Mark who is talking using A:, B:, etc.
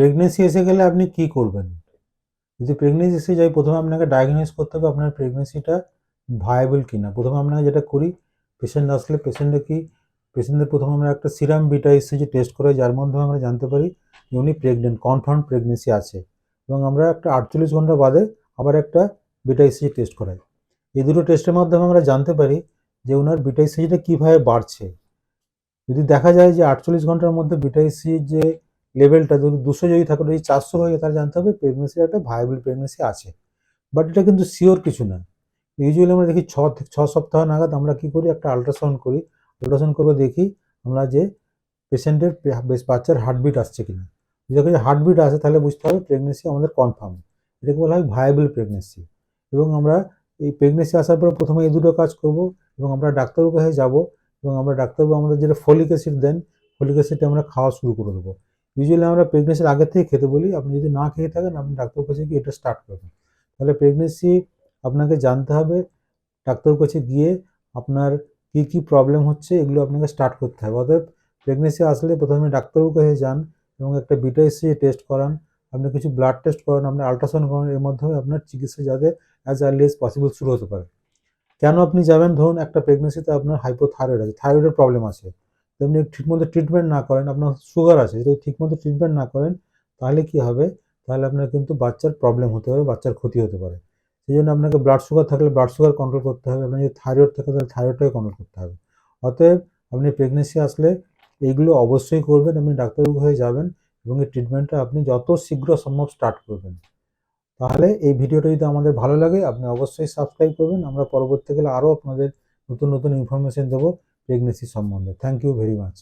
A: Pregnancy এসে গেলে আপনি কি করবেন? যদি প্রেগনেন্সি এসে যায়, প্রথমে আপনাকে ডায়াগনোস করতে হবে আপনার প্রেগনেন্সিটা ভায়াবল কিনা। প্রথমে আমরা যেটা করি পেশেন্ট আসলে পেশেন্টে কি পেশেন্টের প্রথমে আমরা একটা সিরাম বিটা এসেছি টেস্ট করে যার মাধ্যমে আমরা জানতে পারি যে উনি প্রেগনেন্ট কনফার্ম প্রেগনেন্সি আছে। এবং আমরা একটা আটচল্লিশ ঘণ্টা বাদে আবার একটা বিটা এসিজি টেস্ট করাই। এই দুটো টেস্টের মাধ্যমে আমরা জানতে পারি যে ওনার বিটা এসিজিটা কীভাবে বাড়ছে। যদি দেখা যায় যে আটচল্লিশ ঘণ্টার মধ্যে বিটা এসিজির যে লেভেলটা যদি দুশো যদি থাকে, যদি চারশো হয়ে যায় তাহলে জানতে হবে প্রেগনেন্সির একটা ভায়াবল প্রেগনেন্সি আছে। বাট এটা কিন্তু শিওর কিছু না। ইউজুয়ালি আমরা দেখি ছ ছ সপ্তাহ নাগাদ আমরা কি করি? একটা আল্ট্রাসাউন্ড করি। আল্ট্রাসাউন্ড করে দেখি আমরা যে পেশেন্টের বাচ্চার হার্টবিট আসছে কিনা। যদি হার্টবিট আসে, তাহলে বুঝতে হবে প্রেগনেন্সি আমাদের কনফার্ম এটাকে বলা হয় ভায়াবল প্রেগনেন্সি এবং আমরা এই প্রেগনেন্সি আসার পর প্রথমে এই দুটো কাজ করব এবং আমরা ডাক্তারবাবুর কাছে যাব এবং আমরা ডাক্তারবাবু আমাদের যেটা ফলিক অ্যাসিড দেন ফলিক অ্যাসিডটা আমরা খাওয়া শুরু করে দেবো। ইউজুয়ালি আমরা প্রেগনেন্সির আগে থেকে খেতে বলি, আপনি যদি না খেয়ে থাকেন, আপনি ডাক্তার কাছে গিয়ে এটা স্টার্ট করবেন। তাহলে প্রেগনেন্সি আপনাকে জানতে হবে ডাক্তার কাছে গিয়ে আপনার কী কী প্রবলেম হচ্ছে, এগুলো আপনাকে স্টার্ট করতে হবে। অতএব প্রেগনেন্সি আসলে প্রথমে ডাক্তারবাবুর কাছে যান এবং একটা বিটা এসি টেস্ট করান। আপনি কিছু ব্লাড টেস্ট করান, আপনি আল্ট্রাসাউন্ড করান, এর মাধ্যমে আপনার চিকিৎসা যাতে অ্যাজ আর্লি এজ পসিবল শুরু হতে পারে। কেন আপনি যাবেন? ধরুন একটা প্রেগনেন্সিতে আপনার হাইপোথাইরয়েড আছে থাইরয়েডের প্রবলেম আছে। তেমনি ঠিকমতো ট্রিটমেন্ট না করেন, আপনার সুগার আছে, যদি ঠিকমতো ট্রিটমেন্ট না করেন, তাহলে কি হবে? তাহলে আপনার কিন্তু বাচ্চার প্রবলেম হতে পারে, বাচ্চার ক্ষতি হতে পারে। সেই জন্য আপনাকে ব্লাড সুগার থাকলে ব্লাড সুগার কন্ট্রোল করতে হবে, আপনার যদি থাইরয়েড থাকে, তাহলে থাইরয়েডটাকে কন্ট্রোল করতে হবে। অতএব আপনি প্রেগনেন্সি আসলে এইগুলো অবশ্যই করবেন, আপনি ডাক্তারবাবু হয়ে যাবেন এবং এই ট্রিটমেন্টটা আপনি যত শীঘ্র সম্ভব স্টার্ট করবেন। তাহলে এই ভিডিওটা যদি আমাদের ভালো লাগে, আপনি অবশ্যই সাবস্ক্রাইব করবেন। আমরা পরবর্তীকালে আরও আপনাদের নতুন নতুন ইনফরমেশন দেবো। প্রেগনেন্সি সম্বন্ধে। Thank you very much